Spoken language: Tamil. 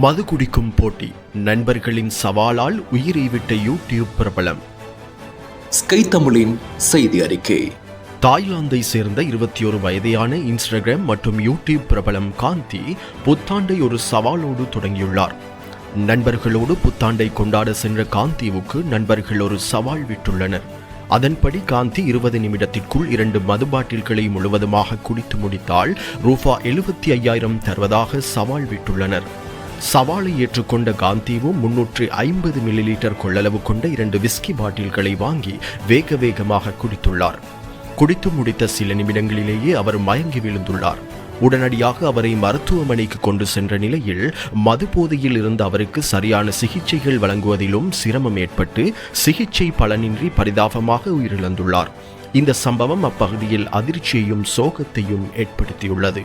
மது குடிக்கும் போட்டி. நண்பர்களின் சவாலால் உயிரை விட்ட யூடியூப் பிரபலம். ஸ்கை தமிழின் செய்தி அறிக்கை. தாய்லாந்தை சேர்ந்த இருபத்தி ஒரு வயதையான இன்ஸ்டாகிராம் மற்றும் யூடியூப் பிரபலம் காந்தி புத்தாண்டை ஒரு சவாலோடு தொடங்கியுள்ளார். நண்பர்களோடு புத்தாண்டை கொண்டாட சென்ற காந்திவுக்கு நண்பர்கள் ஒரு சவால் விட்டுள்ளனர். அதன்படி காந்தி இருபது நிமிடத்திற்குள் இரண்டு மது பாட்டில்களை முழுவதுமாக குடித்து முடித்தால் ரூபா எழுபத்தி ஐயாயிரம் தருவதாக சவால் விட்டுள்ளனர். சவாலை ஏற்றுக்கொண்ட காந்திவும் முன்னூற்று ஐம்பது மில்லி லிட்டர் கொள்ளளவு கொண்ட இரண்டு விஸ்கி பாட்டில்களை வாங்கி வேக வேகமாக குடித்துள்ளார். குடித்து முடித்த சில நிமிடங்களிலேயே அவர் மயங்கி விழுந்துள்ளார். உடனடியாக அவரை மருத்துவமனைக்கு கொண்டு சென்ற நிலையில் மது போதையில் இருந்த அவருக்கு சரியான சிகிச்சைகள் வழங்குவதிலும் சிரமம் ஏற்பட்டு சிகிச்சை பலனின்றி பரிதாபமாக உயிரிழந்துள்ளார். இந்த சம்பவம் அப்பகுதியில் அதிர்ச்சியையும் சோகத்தையும் ஏற்படுத்தியுள்ளது.